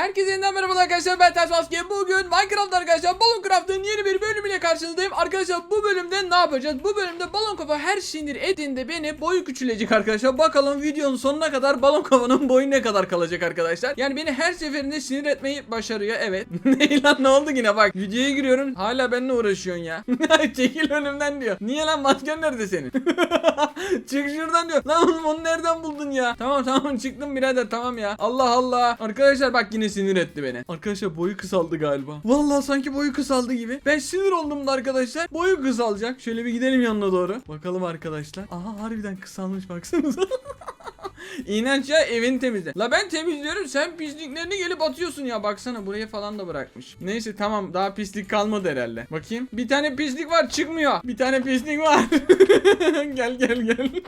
Herkese yeniden merhaba arkadaşlar ben Ters. Bugün Minecraft arkadaşlar Balon Craft'ın yeni bir bölümüyle karşınızdayım. Arkadaşlar bu bölümde ne yapacağız? Bu bölümde Balon Kafa her sinir etinde beni boyu küçülecek arkadaşlar. Bakalım videonun sonuna kadar Balon Kafa'nın boyu ne kadar kalacak arkadaşlar. Yani beni her seferinde sinir etmeyi başarıyor. Evet. ne lan ne oldu yine bak. Videoya giriyorum. Hala benimle uğraşıyorsun ya. Çekil önümden diyor. Niye lan masken nerede senin? Çık şuradan diyor. Lan onu nereden buldun ya? Tamam tamam çıktım birader tamam ya. Allah Allah. Arkadaşlar bak yine sinir etti beni. Arkadaşlar boyu kısaldı galiba. Vallahi sanki boyu kısaldı gibi. Ben sinir oldum da arkadaşlar. Boyu kısalacak. Şöyle bir gidelim yanına doğru. Bakalım arkadaşlar. Aha harbiden kısalmış baksanıza. İnanç ya evini temizle. La ben temizliyorum sen pisliklerini gelip atıyorsun ya baksana buraya falan da bırakmış. Neyse tamam daha pislik kalmadı herhalde. Bakayım. Bir tane pislik var çıkmıyor. Bir tane pislik var. gel gel gel.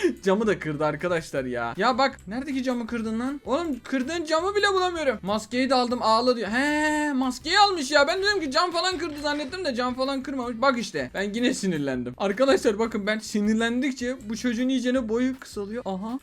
camı da kırdı arkadaşlar ya. Ya bak neredeki camı kırdın lan? Oğlum kırdığın camı bile bulamıyorum. Maskeyi de aldım ağla diyor. He maskeyi almış ya. Ben dedim ki cam falan kırdı zannettim de cam falan kırmamış. Bak işte ben yine sinirlendim. Arkadaşlar bakın ben sinirlendikçe bu çocuğun iyicene boyu kısalıyor. Aha.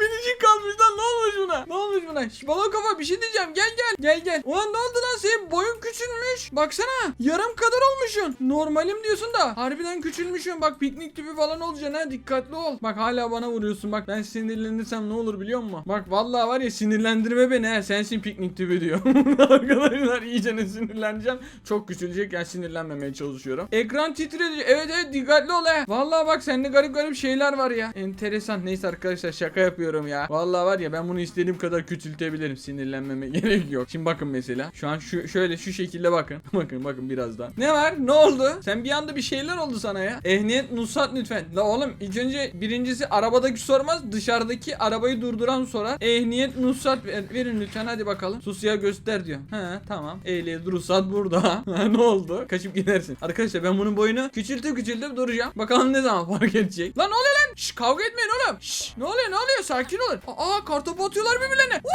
Minicik kalmış lan ne olmuş buna? Ne olmuş buna? Şş, balon kafa bir şey diyeceğim gel gel. Gel gel. Ulan ne oldu lan senin boyun küçülmüş. Baksana yarım kadar olmuşsun. Normalim diyorsun da harbiden küçülmüşsün. Bak piknik tüpü falan olacaksın ha dikkatli ol. Bak hala bana vuruyorsun bak ben sinirlenirsem ne olur biliyor musun? Bak vallahi var ya sinirlendirme beni ha sensin piknik tüpü diyor. Arkadaşlar iyice sinirleneceğim. Çok küçülecek yani sinirlenmemeye çalışıyorum. Ekran titredi. Evet evet dikkatli ol ha. Vallahi bak sende garip garip şeyler var ya. Enteresan. Neyse arkadaşlar şaka yapıyorum ya. Vallahi var ya ben bunu istediğim kadar küçültebilirim. Sinirlenmeme gerek yok. Şimdi bakın mesela. Şu an şu şöyle şu şekilde bakın. bakın bakın biraz daha. Ne var? Ne oldu? Sen bir anda bir şeyler oldu sana ya. Ehliyet nusat lütfen. La oğlum ilk önce birincisi arabadaki sormaz. Dışarıdaki arabayı durduran sorar. Ehliyet nusat ver- verin lütfen hadi bakalım. Sus ya göster diyor. He tamam. Ehliyet ruhsat burada. Ne oldu? Kaçıp gidersin. Arkadaşlar ben bunun boyunu küçültüp küçültüp duracağım. Bakalım ne zaman fark edecek. Lan ne oluyor lan? Şş, kavga etmeyin oğlum. Şş, ne oluyor ne oluyor? Sakin olun. Aa kartopu atıyorlar birbirlerine.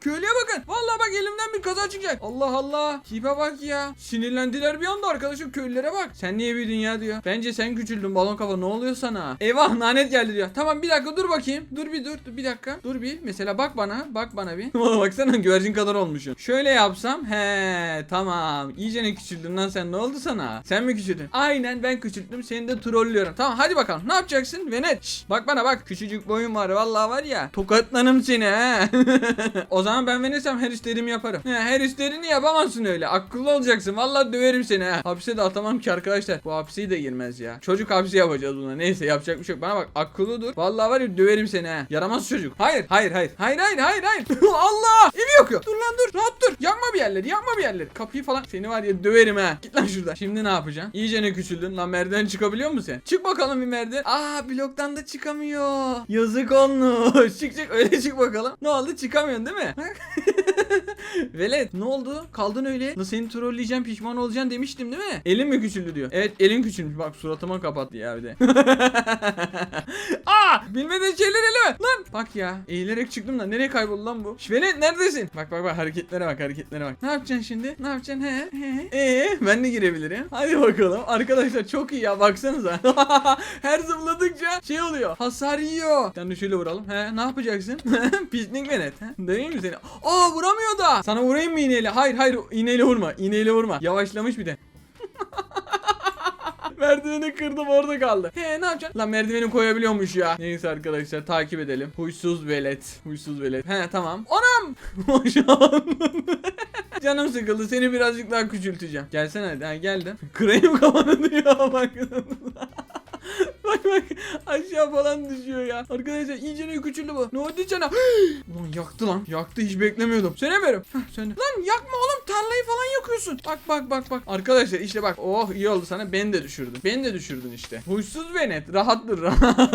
Köylüye bakın. Vallahi bak elimden bir kaza çıkacak. Allah Allah. Tipe bak ya. Sinirlendiler bir anda arkadaşım köylülere bak. Sen niye büyüdün ya diyor. Bence sen küçüldün balon kafa ne oluyor sana? Eyvah lanet geldi diyor. Tamam bir dakika dur bakayım. Dur bir dur, bir dakika. Dur bir. Mesela bak bana. Bak bana bir. Valla baksana güvercin kadar olmuşsun. Şöyle yapsam. He tamam. İyice ne küçüldün lan sen ne oldu sana? Sen mi küçüldün? Aynen ben küçülttüm. Seni de trollüyorum. Tamam hadi bakalım. Ne yapacaksın? Venet. Şş, bak bana bak. Küçücük boyun var. Vallahi var ya. Tokatlanım seni he. o zaman ben Venetsem her istediğimi yaparım. He, her istediğini yapamazsın öyle. Akıllı olacaksın. Vallahi döverim seni ha. Hapse de atamam ki arkadaşlar. Bu hapsi de girmez ya. Çocuk hapsi yapacağız buna. Neyse yapacak bir şey yok. Bana bak akıllı dur. Vallahi var ya döverim seni ha. Yaramaz çocuk. Hayır hayır hayır. Hayır hayır hayır hayır. Allah! Evi yakıyor. Dur lan dur. Rahat dur. Yakma bir yerleri. Yakma bir yerleri. Kapıyı falan. Seni var ya döverim ha. Git lan şuradan. Şimdi ne yapacaksın? İyice ne küçüldün. Lan merdiven çıkabiliyor musun sen? Çık bakalım bir merdiven. Aa bloktan da çıkamıyor. Yazık olmuş. çık çık öyle çık bakalım. Ne oldu? Çıkamıyorsun değil mi? Velet ne oldu? Kaldın öyle. La seni trolleyeceğim pişman olacaksın demiştim değil mi? Elin mi küçüldü diyor. Evet elin küçülmüş. Bak suratıma kapattı ya bir de. Aa! Bilmediğin şeyler elime. Lan bak ya. Eğilerek çıktım da nereye kayboldu lan bu? Velet neredesin? Bak bak bak hareketlere bak hareketlere bak. Ne yapacaksın şimdi? Ne yapacaksın? He? He? Ee, ben de girebilirim. Hadi bakalım. Arkadaşlar çok iyi ya baksanıza. Her zıpladıkça şey oluyor. Hasar yiyor. Sen de şöyle vuralım. He, ne yapacaksın? Pislik Velet. He? Döveyim mi seni? Aa vuramıyor da. Sana vurayım mı iğneyle? Hayır hayır iğneyle vurma. İğneyle vurma. Yavaşlamış bir de. Merdiveni kırdım orada kaldı. He ne yapacaksın? Lan merdiveni koyabiliyormuş ya. Neyse arkadaşlar takip edelim. Huysuz velet. Huysuz velet. He tamam. Anam. Canım sıkıldı. Seni birazcık daha küçülteceğim. Gelsene hadi. Ha geldim. Kırayım kafanı diyor bak. Bak bak aşağı falan düşüyor ya. Arkadaşlar iyice ne küçüldü bu. Ne oldu sana? Ulan yaktı lan. Yaktı hiç beklemiyordum. Sönemiyorum. Heh, söndü. Lan yakma oğlum tarlayı falan yakıyorsun. Bak bak bak bak. Arkadaşlar işte bak. Oh iyi oldu sana. Beni de düşürdün. Beni de düşürdün işte. Huysuz Venet. Rahat dur rahat.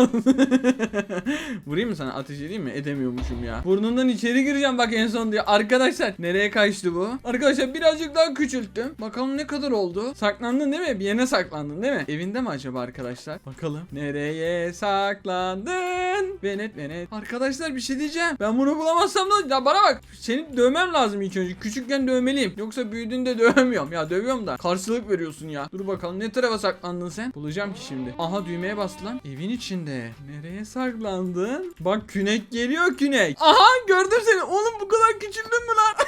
Vurayım mı sana? Ateş edeyim mi? Edemiyormuşum ya. Burnundan içeri gireceğim bak en son diyor. Arkadaşlar nereye kaçtı bu? Arkadaşlar birazcık daha küçülttüm. Bakalım ne kadar oldu? Saklandın değil mi? Bir yerine saklandın değil mi? Evinde mi acaba arkadaşlar? Bakalım. Bakalım. Nereye saklandın? Venet Venet. Arkadaşlar bir şey diyeceğim. Ben bunu bulamazsam da ya bana bak. Seni dövmem lazım ilk önce. Küçükken dövmeliyim. Yoksa büyüdüğünde dövemiyorum. Ya dövüyorum da. Karşılık veriyorsun ya. Dur bakalım ne tarafa saklandın sen? Bulacağım ki şimdi. Aha düğmeye bastı lan. Evin içinde. Nereye saklandın? Bak künek geliyor künek. Aha gördüm seni. Oğlum bu kadar küçüldün mü lan?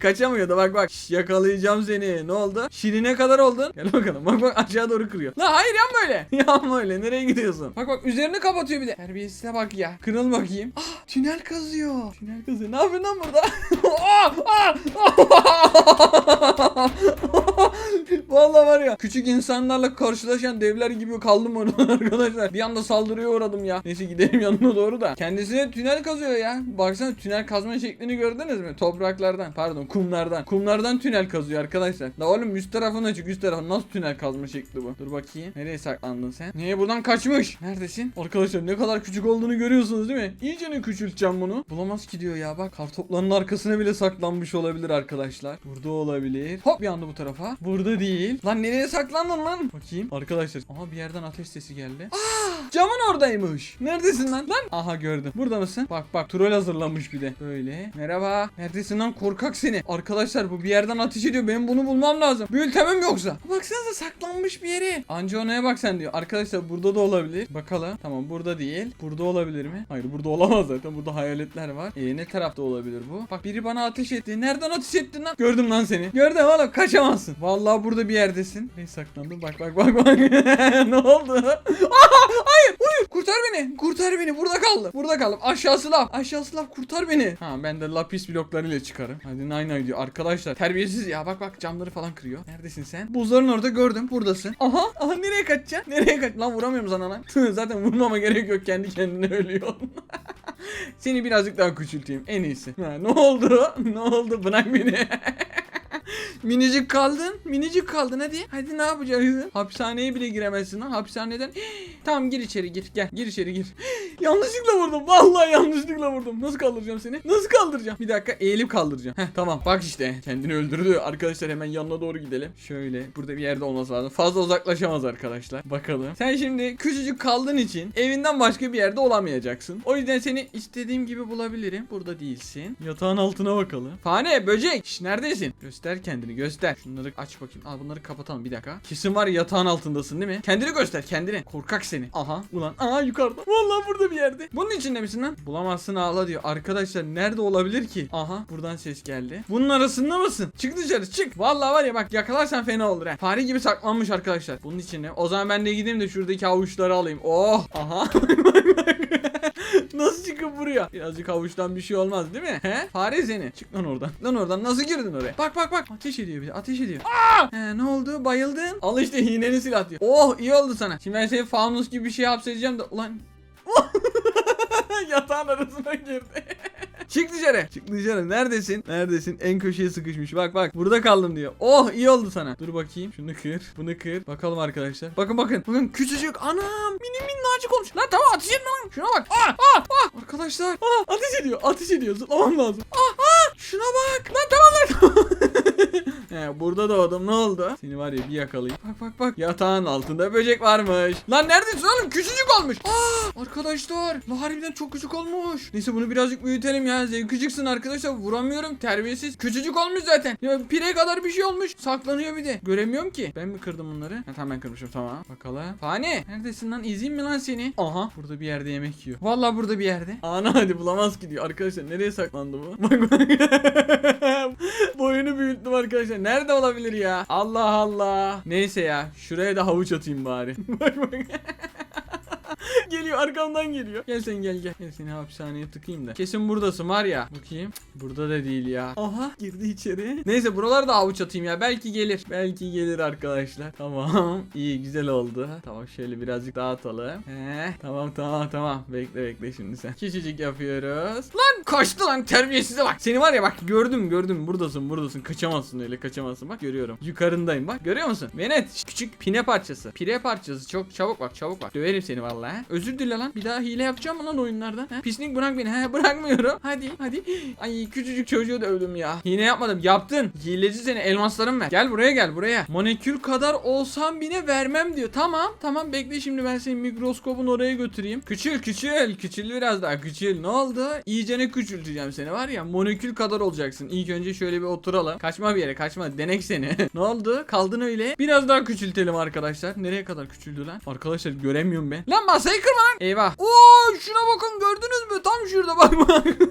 Kaçamıyor da bak bak. Şş, yakalayacağım seni. Ne oldu? Şirine kadar oldun. Gel bakalım. Bak bak aşağı doğru kırıyor. La hayır yapma öyle. yapma öyle. Nereye gidiyorsun? Bak bak üzerini kapatıyor bir de. Terbiyesize bak ya. Kırıl bakayım. Ah tünel kazıyor. Tünel kazıyor. Ne yapıyorsun lan burada? Ah, ah, ah. Vallahi var ya küçük insanlarla karşılaşan devler gibi kaldım orada arkadaşlar. Bir anda saldırıya uğradım ya. Neyse gidelim yanına doğru da. Kendisine tünel kazıyor ya. Baksana tünel kazma şeklini gördünüz mü? Topraklardan pardon kumlardan. Kumlardan tünel kazıyor arkadaşlar. La oğlum üst tarafın açık üst tarafın nasıl tünel kazma şekli bu? Dur bakayım. Nereye saklandın sen? Niye buradan kaçmış? Neredesin? Arkadaşlar ne kadar küçük olduğunu görüyorsunuz değil mi? İyice ne küçülteceğim bunu. Bulamaz ki diyor ya bak. Kartopların arkasına bile saklanmış olabilir arkadaşlar. Burada olabilir. Hop anda bu tarafa. Burada değil. Lan nereye saklandın lan? Bakayım. Arkadaşlar. Aha bir yerden ateş sesi geldi. Aa, camın oradaymış. Neredesin lan? Lan. Aha gördüm. Burada mısın? Bak bak troll hazırlanmış bir de. Böyle. Merhaba. Neredesin lan korkak seni. Arkadaşlar bu bir yerden ateş ediyor. Benim bunu bulmam lazım. Büyültemem yoksa. Baksanıza saklanmış bir yere. Anca onaya bak sen diyor. Arkadaşlar burada da olabilir. Bakalım. Tamam burada değil. Burada olabilir mi? Hayır burada olamaz zaten. Burada hayaletler var. Ee, ne tarafta olabilir bu? Bak biri bana ateş etti. Nereden ateş ettin lan? Gördüm lan seni. Gördüm oğlum kaçamazsın. Vallahi burada bir yerdesin. Ne saklandın? Bak bak bak bak. ne oldu? Aha, hayır. Hayır. Kurtar beni. Kurtar beni. Burada kaldım. Burada kaldım. Aşağısı lav. Aşağısı lav. Kurtar beni. Ha ben de lapis bloklarıyla çıkarım. Hadi nine nine diyor. Arkadaşlar terbiyesiz ya. Bak bak camları falan kırıyor. Neredesin sen? Buzların orada gördüm. Buradasın. Aha. Aha nereye kaçacaksın? Nereye kaç? Lan vuramıyorum sana lan. Zaten vurmama gerek yok. Kendi kendine ölüyor. Seni birazcık daha küçülteyim. En iyisi. Ha, ne oldu? Ne oldu? Bırak beni. Minicik kaldın. Minicik kaldın hadi. Hadi ne yapacaksın? Hapishaneye bile giremezsin lan. Hapishaneden. tamam gir içeri gir. Gel gir içeri gir. yanlışlıkla vurdum. Vallahi yanlışlıkla vurdum. Nasıl kaldıracağım seni? Nasıl kaldıracağım? Bir dakika eğilip kaldıracağım. Heh tamam bak işte. Kendini öldürdü. Arkadaşlar hemen yanına doğru gidelim. Şöyle burada bir yerde olması lazım. Fazla uzaklaşamaz arkadaşlar. Bakalım. Sen şimdi küçücük kaldığın için evinden başka bir yerde olamayacaksın. O yüzden seni istediğim gibi bulabilirim. Burada değilsin. Yatağın altına bakalım. Fane böcek. Şş, neredesin? Göster kendini göster. Şunları aç bakayım. Al bunları kapatalım bir dakika. Kesin var ya yatağın altındasın değil mi? Kendini göster kendini. Korkak seni. Aha ulan. Aha yukarıda. Vallahi burada bir yerde. Bunun içinde misin lan? Bulamazsın ağla diyor. Arkadaşlar nerede olabilir ki? Aha buradan ses geldi. Bunun arasında mısın? Çık dışarı çık. Vallahi var ya bak yakalarsan fena olur ha. Fare gibi saklanmış arkadaşlar. Bunun içinde. O zaman ben de gideyim de şuradaki avuçları alayım. Oh. Aha. Nasıl çıkıp buraya? Birazcık havuçtan bir şey olmaz değil mi? He? Fare seni. Çık lan oradan. Lan oradan nasıl girdin oraya? Bak bak bak. Ateş ediyor bir de. Ateş ediyor. Aa! He, ne oldu? Bayıldın. Al işte iğneli silah diyor. Oh iyi oldu sana. Şimdi ben seni fanus gibi bir şey hapsedeceğim de. Ulan. Yatağın arasına girdi. Çık dışarı. Çık dışarı. Neredesin? Neredesin? En köşeye sıkışmış. Bak bak. Burada kaldım diyor. Oh iyi oldu sana. Dur bakayım. Şunu kır. Bunu kır. Bakalım arkadaşlar. Bakın bakın. Bakın küçücük. Anam. Mini minnacık olmuş. Lan tamam ateş etme lan. Şuna bak. Aa, aa, aa. Arkadaşlar. Aa, ateş ediyor. Ateş ediyor. Zıplamam lazım. Aa, aa. Şuna bak. Lan tamam lan. He, burada doğdum ne oldu? Seni var ya bir yakalayayım. Bak bak bak. Yatağın altında böcek varmış. Lan neredesin oğlum? Küçücük olmuş. Aa, arkadaşlar. Lan harbiden çok küçük olmuş. Neyse bunu birazcık büyütelim ya. Küçüksün arkadaşlar. Vuramıyorum. Terbiyesiz. Küçücük olmuş zaten. Ya pire kadar bir şey olmuş. Saklanıyor bir de. Göremiyorum ki. Ben mi kırdım bunları? Ha, tamam ben kırmışım tamam. Bakalım. Fani. Neredesin lan? İzeyim mi lan seni? Aha. Burada bir yerde yemek yiyor. Vallahi burada bir yerde. Ana hadi bulamaz ki diyor. Arkadaşlar nereye saklandı bu? Bak bak. Arkadaşlar. Nerede olabilir ya? Allah Allah. Neyse ya. Şuraya da havuç atayım bari. bak bak. geliyor arkamdan geliyor. Gel sen gel gel. Gel seni hapishaneye tıkayım da. Kesin buradasın var ya. Bakayım. Burada da değil ya. Aha girdi içeri. Neyse buralara da avuç atayım ya. Belki gelir. Belki gelir arkadaşlar. Tamam. İyi güzel oldu. Tamam şöyle birazcık dağıtalım. He. Tamam tamam tamam. Bekle bekle şimdi sen. Küçücük yapıyoruz. Lan kaçtı lan terbiyesize bak. Seni var ya bak gördüm gördüm. Buradasın buradasın. Kaçamazsın öyle kaçamazsın. Bak görüyorum. Yukarındayım bak. Görüyor musun? Venet küçük pine parçası. Pire parçası. Çok çabuk bak çabuk bak. Döverim seni vallahi. Özür dile lan. Bir daha hile yapacağım mı lan oyunlardan? He? Pislik bırak beni. He bırakmıyorum. Hadi hadi. Ay küçücük çocuğu da övdüm ya. Hile yapmadım. Yaptın. Hileci seni elmaslarım ver. Gel buraya gel buraya. Monekül kadar olsam bile vermem diyor. Tamam tamam bekle şimdi ben seni mikroskopun oraya götüreyim. Küçül küçül. Küçül biraz daha küçül. Ne oldu? İyicene küçülteceğim seni var ya. Monekül kadar olacaksın. İlk önce şöyle bir oturalım. Kaçma bir yere kaçma. Denek seni. ne oldu? Kaldın öyle. Biraz daha küçültelim arkadaşlar. Nereye kadar küçüldü lan? Arkadaşlar göremiyorum ben. Lan kırma lan. Eyvah. Oo şuna bakın gördünüz mü? Tam şurada bak bak.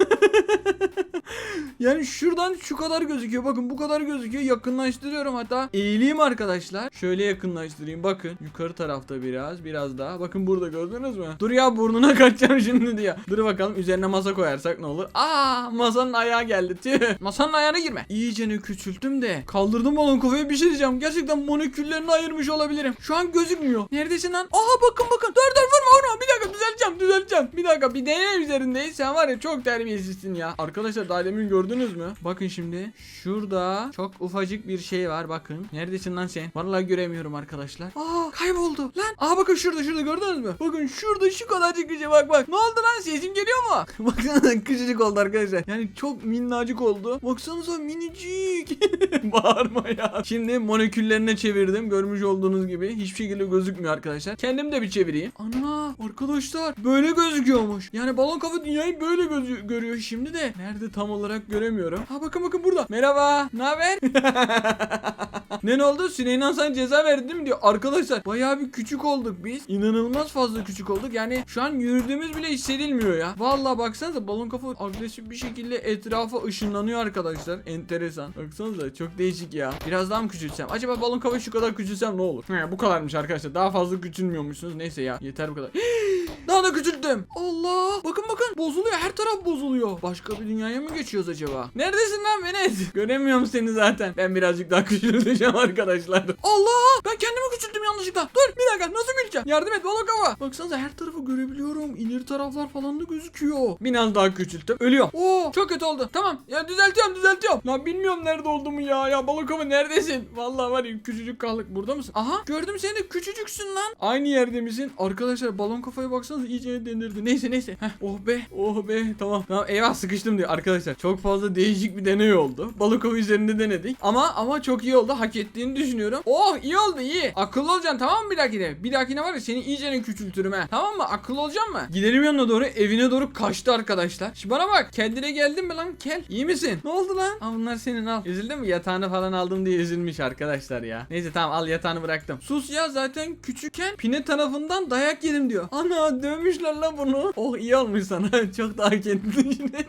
yani şuradan şu kadar gözüküyor. Bakın bu kadar gözüküyor. Yakınlaştırıyorum hatta. Eğileyim arkadaşlar. Şöyle yakınlaştırayım. Bakın yukarı tarafta biraz. Biraz daha. Bakın burada gördünüz mü? Dur ya burnuna kaçacağım şimdi diye. Dur bakalım üzerine masa koyarsak ne olur? Aa masanın ayağı geldi. Tüh. Masanın ayağına girme. İyicene küçülttüm de. Kaldırdım balon kafaya bir şey diyeceğim. Gerçekten moleküllerini ayırmış olabilirim. Şu an gözükmüyor. Neredesin lan? Aha bakın bakın. Dur dur vurma vurma. Bir dakika düzelteceğim düzelteceğim. Bir dakika bir deney üzerindeyiz. Sen var ya çok terbiyesizsin ya. Arkadaşlar daha demin gördünüz mü? Bakın şimdi. Şurada çok ufacık bir şey var bakın. Neredesin lan sen? Vallahi göremiyorum arkadaşlar. Aa kayboldu. Lan. Aha bakın şurada şurada gördünüz mü? Bakın şurada şu kadarcık bir şey bak bak. Ne oldu lan sesim geliyor mu? Bakın küçücük oldu arkadaşlar. Yani çok minnacık oldu. Baksanıza minicik. Bağırma ya. Şimdi moleküllerine çevirdim. Görmüş olduğunuz gibi. Hiçbir şekilde gözükmüyor arkadaşlar. Kendim de bir çevireyim. Ana arkadaşlar böyle gözüküyormuş. Yani balon kafa dünyayı böyle gözü görüyor şimdi de. Nerede tam olarak göremiyorum. Ha bakın bakın burada. Merhaba. Ne haber? ne oldu? Süleyman sana ceza verdi değil mi diyor. Arkadaşlar bayağı bir küçük olduk biz. İnanılmaz fazla küçük olduk. Yani şu an yürüdüğümüz bile hissedilmiyor ya. Vallahi baksanıza balon kafa agresif bir şekilde etrafa ışınlanıyor arkadaşlar. Enteresan. Baksanıza çok değişik ya. Biraz daha mı küçülsem? Acaba balon kafa şu kadar küçülsem ne olur? He, bu kadarmış arkadaşlar. Daha fazla küçülmüyormuşsunuz. Neyse ya. Yeter bu kadar. Daha da küçülttüm. Allah. Bakın bakın. Bozuluyor. Her taraf bozuluyor. Başka bir dünyaya mı geçiyoruz acaba? Neredesin lan Venes? Göremiyorum seni zaten. Ben birazcık daha küçülteceğim arkadaşlar. Allah. Ben kendimi küçülttüm yanlışlıkla. Dur bir dakika. Nasıl güleceğim? Yardım et balon kafa. Baksanıza her tarafı görebiliyorum. İleri taraflar falan da gözüküyor. Biraz daha küçülttüm. Ölüyorum. Oo çok kötü oldu. Tamam. Ya düzeltiyorum düzeltiyorum. Lan bilmiyorum nerede olduğumu ya. Ya balon kafa neredesin? Vallahi var ya küçücük kaldık. Burada mısın? Aha gördüm seni küçücüksün lan. Aynı yerde misin? Arkadaşlar balon kafaya baksanıza iyice denirdi. Neyse neyse. Heh, oh be. Oh be. Tamam. Tamam eyvah sıkıştım diyor arkadaşlar. Çok fazla değişik bir deney oldu. Balon kafa üzerinde denedik. Ama ama çok iyi oldu. Hak ettiğini düşünüyorum. Oh iyi oldu iyi. Akıllı olacaksın tamam mı bir dahakine? Bir dahakine var ya seni iyice küçültürüm ha. Tamam mı? Akıllı olacaksın mı? Gidelim yanına doğru evine doğru kaçtı arkadaşlar. Şimdi bana bak. Kendine geldin mi lan? Kel. İyi misin? Ne oldu lan? Al bunlar senin al. Üzüldün mü? Yatağını falan aldım diye üzülmüş arkadaşlar ya. Neyse tamam al yatağını bıraktım. Sus ya zaten küçükken Pine tarafından dayak yedim diyor. Ana dövmüşler lan bunu. Oh iyi olmuş sana. Çok daha kendini düşünün.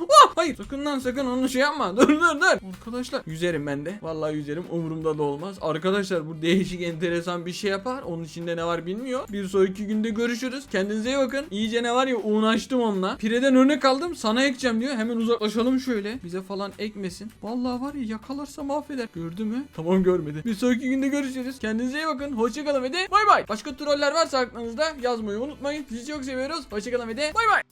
Oh, hayır sakın lan sakın onu şey yapma. Dur dur dur. Arkadaşlar yüzerim ben de. Vallahi yüzerim. Umurumda da olmaz. Arkadaşlar bu değişik enteresan bir şey yapar. Onun içinde ne var bilmiyor. Bir sonraki günde görüşürüz. Kendinize iyi bakın. İyice ne var ya uğraştım onunla. Pireden örnek aldım. Sana ekeceğim diyor. Hemen uzaklaşalım şöyle. Bize falan ekmesin. Vallahi var ya yakalarsa mahveder. Gördü mü? Tamam görmedi. Bir sonraki günde görüşürüz. Kendinize iyi bakın. Hoşçakalın ve de bay bay. Başka troller varsa aklınızda yazmayı unutmayın. Sizi çok seviyoruz. Hoşçakalın ve de bay bay.